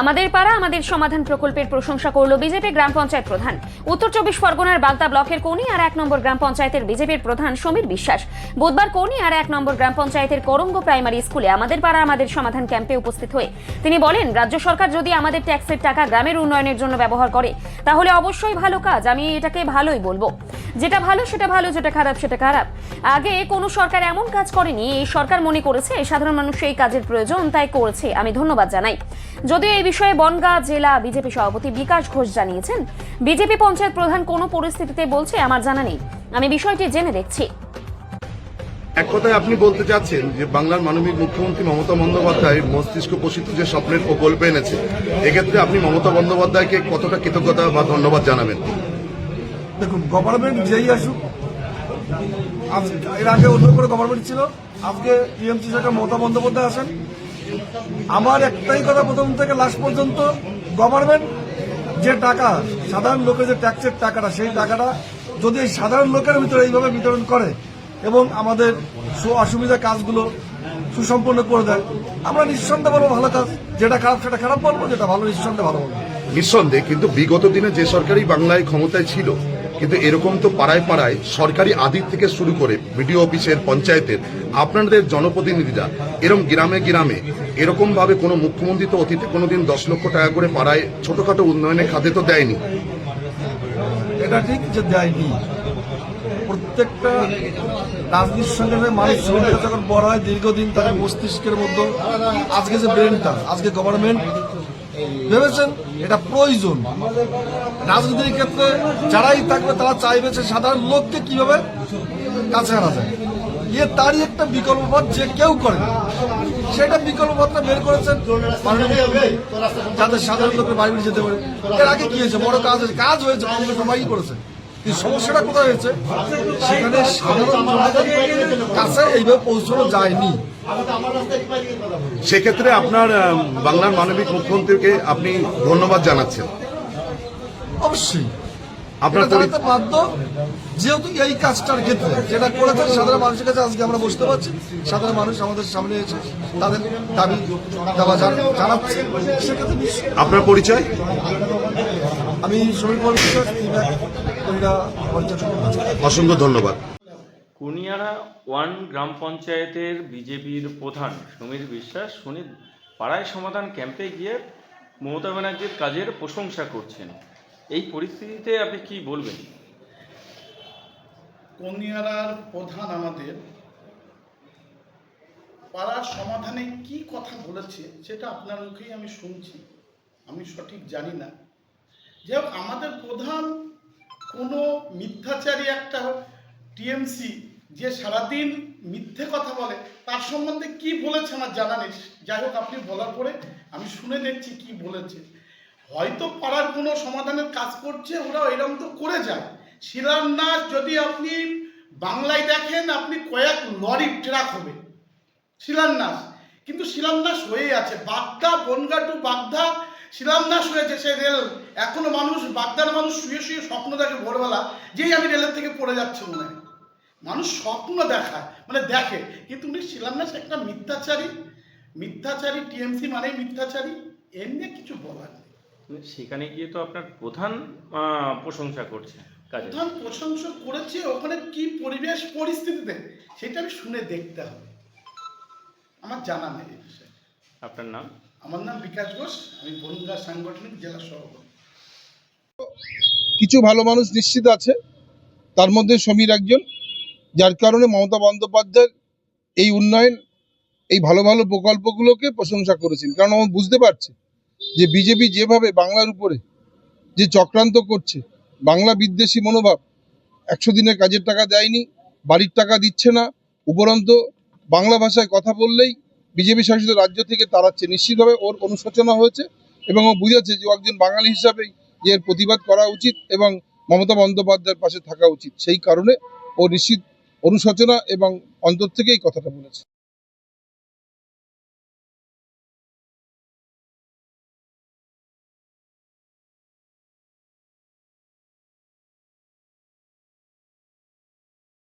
আমাদের পাড়া, আমাদের সমাধান প্রকল্পের প্রশংসা করল বিজেপি গ্রাম পঞ্চায়েত প্রধান। উত্তর চব্বিশ পরগনার বাগদা ব্লকের কোনি আর এক নম্বর গ্রাম পঞ্চায়েতের বিজেপির প্রধান সমীর বিশ্বাস। বুধবার কোনি আর এক নম্বর গ্রাম পঞ্চায়েতের করঙ্গ প্রাইমারি স্কুলে আমাদের পাড়া, আমাদের সমাধান ক্যাম্পে উপস্থিত হয়ে তিনি বলেন, রাজ্য সরকার যদি আমাদের ট্যাক্সের টাকা গ্রামের উন্নয়নের জন্য ব্যবহার করে, তাহলে অবশ্যই ভালো কাজ। আমি এটাকে ভালোই বলব। যেটা ভালো সেটা ভালো, যেটা খারাপ সেটা খারাপ। আগে কোনো সরকার এমন কাজ করেনি, এই সরকার মনে করেছে সাধারণ মানুষ এই কাজের প্রয়োজন, তাই করেছে। আমি ধন্যবাদ জানাই। যদিও এই বিষয়ে বনগাঁ জেলা বিজেপি সভাপতি বিকাশ ঘোষ জানিয়েছেন, বিজেপি পঞ্চায়েত প্রধান কোনো পরিস্থিতিতে বলছে, আমার জানা নেই। আমি বিষয়টি জেনে দেখছি। এক কথায় আপনি বলতে চাচ্ছেন যে বাংলার মানবিক মুখ্যমন্ত্রী মমতা বন্দ্যোপাধ্যায় মস্তিষ্ক প্রসিত যে স্বপ্নের প্রকল্প এনেছে, এক্ষেত্রে আপনি মমতা বন্দ্যোপাধ্যায়কে কতটা কৃতজ্ঞতা বা ধন্যবাদ জানাবেন? দেখুন গভর্নমেন্ট যেই আসুক এর আগে অন্য করে গভর্নমেন্ট ছিল, আজকে টিএমসি সরকার মমতা বন্দ্যোপাধ্যায় আসেন। আমার একটাই কথা প্রথম থেকে লাস্ট পর্যন্ত গভর্নমেন্ট যে টাকা, সাধারণ লোকের যে ট্যাক্সের টাকাটা, সেই টাকাটা যদি সাধারণ লোকের ভিতরে এইভাবে বিতরণ করে এবং আমাদের অসুবিধা কাজগুলো সুসম্পন্ন করে দেয়, আমরা নিঃসন্দেহে বলব ভালো কাজ। যেটা খারাপ, সেটা খারাপ বলব, যেটা ভালো, নিঃসন্দেহে ভালো বলব। নিঃসন্দেহে, কিন্তু বিগত দিনে যে সরকারই বাংলায় ক্ষমতায় ছিল কিন্তু এরকম তো পাড়ায় পাড়ায় সরকারি আদির থেকে শুরু করে বিডিও অফিসের, পঞ্চায়েতের, আপনাদের জনপ্রতিনিধিরা এরকম গ্রামে গ্রামে এরকম ভাবে কোনো মুখ্যমন্ত্রী তো অতীতে কোনোদিন দশ লক্ষ টাকা করে পাড়ায় ছোটখাটো উন্নয়নের খাতে তো দেয়নি। এটা ঠিক যে দেয়নি। প্রত্যেকটা রাজনীতির সঙ্গে মানুষ যখন বড় হয়, দীর্ঘদিন তাদের মস্তিষ্কের মধ্যে আজকে যে ব্রেনটা আজকে গভর্নমেন্ট ভেবেছেন? এটা প্রয়োজন। রাজনীতির ক্ষেত্রে যারাই থাকবে, তারা চাইবে যে সাধারণ লোককে কীভাবে কাছে আনা যায়। ইয়ে তারই একটা বিকল্প পথ যে কেউ করে সেটা বিকল্প পথটা বের করেছেন যাদের সাধারণ লোকের বাড়ি যেতে পারে। এর আগে কি হয়েছে? বড় কাজ হয়েছে। কাজ হয়েছে সবাই করেছে। সমস্যাটা কোথায় হয়েছে? সেখানে সাধারণ কাছে এইভাবে পৌঁছানো যায়নি। সেক্ষেত্রে আপনার বাংলার মানবিক মুখ্যমন্ত্রীকে আপনি ধন্যবাদ জানাচ্ছেন। অবশ্যই। আপনার পরি- বাধ্য যেহেতু এই কাজটার ক্ষেত্রে যেটা করেছেন সাধারণ মানুষের কাছে আজকে আমরা বুঝতে পারছি। সাধারণ মানুষ আমাদের সামনে এসে তাদের দাবি দাবা জানাচ্ছে। সেক্ষেত্রে আপনার পরিচয়? আমি। অসংখ্য ধন্যবাদ। কুনিয়ারা ওয়ান গ্রাম পঞ্চায়েতের বিজেপির প্রধান সমীর বিশ্বাস উনি পাড়ায় সমাধান ক্যাম্পে গিয়ে মমতা ব্যানার্জির কাজের প্রশংসা করছেন। এই পরিস্থিতিতে আপনি কি বলবেন? কনিয়ারার প্রধান আমাদের। পাড়ার সমাধানে কি কথা বলেছে সেটা আপনার মুখেই আমি শুনছি। আমি সঠিক জানি না। হোক আমাদের প্রধান কোনো মিথ্যাচারী একটা টিএমসি যে সারাদিন মিথ্যে কথা বলে, তার সম্বন্ধে কি বলেছে আমার জানা নেই। যাই হোক আপনি বলার পরে আমি শুনে দেখছি কি বলেছে। হয়তো পাড়ার কোনো সমাধানের কাজ করছে ওরা এরকম তো করে যায়। শিলান্যাস যদি আপনি বাংলায় দেখেন, আপনি কয়েক লরি ট্রাক হবে। শিলান্যাস। কিন্তু শিলান্যাস হয়ে আছে। বাগদা বনগা টু বাগদা, শিলান্যাস হয়েছে সে রেল। এখনও মানুষ, বাগদার মানুষ শুয়ে শুয়ে স্বপ্ন দেখে ভোরবেলা, যেই আমি রেলের থেকে পড়ে যাচ্ছে মনে হয়। মানুষ স্বপ্ন দেখায় মানে দেখে। কিন্তু উনি শিলান্যাস একটা মিথ্যাচারী। মিথ্যাচারী, টিএমসি মানে মিথ্যাচারী। এমনি কিছু বলার সেখানে গিয়ে তো আপনার প্রধান প্রশংসা করছে প্রধান প্রশংসা করেছে ওখানে কি পরিবেশ পরিস্থিতিতে? সেটা আমি শুনে দেখতে হবে। আমার জানা নেই এই বিষয়ে। আপনার নাম? আমার নাম বিকাশ ঘোষ আমি বনগা সাংগঠনিক জেলা সভাপতি। কিছু ভালো মানুষ নিশ্চিত আছে তার মধ্যে সমীর একজন যার কারণে মমতা বন্দ্যোপাধ্যায় এই উন্নয়ন এই ভালো ভালো প্রকল্পগুলোকে প্রশংসা করেছেন। কারণ ও বুঝতে পারছে যে বিজেপি যেভাবে বাংলার উপরে যে চক্রান্ত করছে, বাংলা বিদ্বেষী মনোভাব, একশো দিনের কাজের টাকা দেয়নি, বাড়ির টাকা দিচ্ছে না, উপরন্ত বাংলা ভাষায় কথা বললেই বিজেপি শাসিত রাজ্য থেকে তাড়াচ্ছে। নিশ্চিতভাবে ওর অনুশোচনা হয়েছে এবং ও বুঝেছে যে একজন বাঙালি হিসাবেই যে এর প্রতিবাদ করা উচিত এবং মমতা বন্দ্যোপাধ্যায়ের পাশে থাকা উচিত। সেই কারণে ও নিশ্চিত অনুশোচনা এবং অন্তর থেকেই কথাটা বলেছে।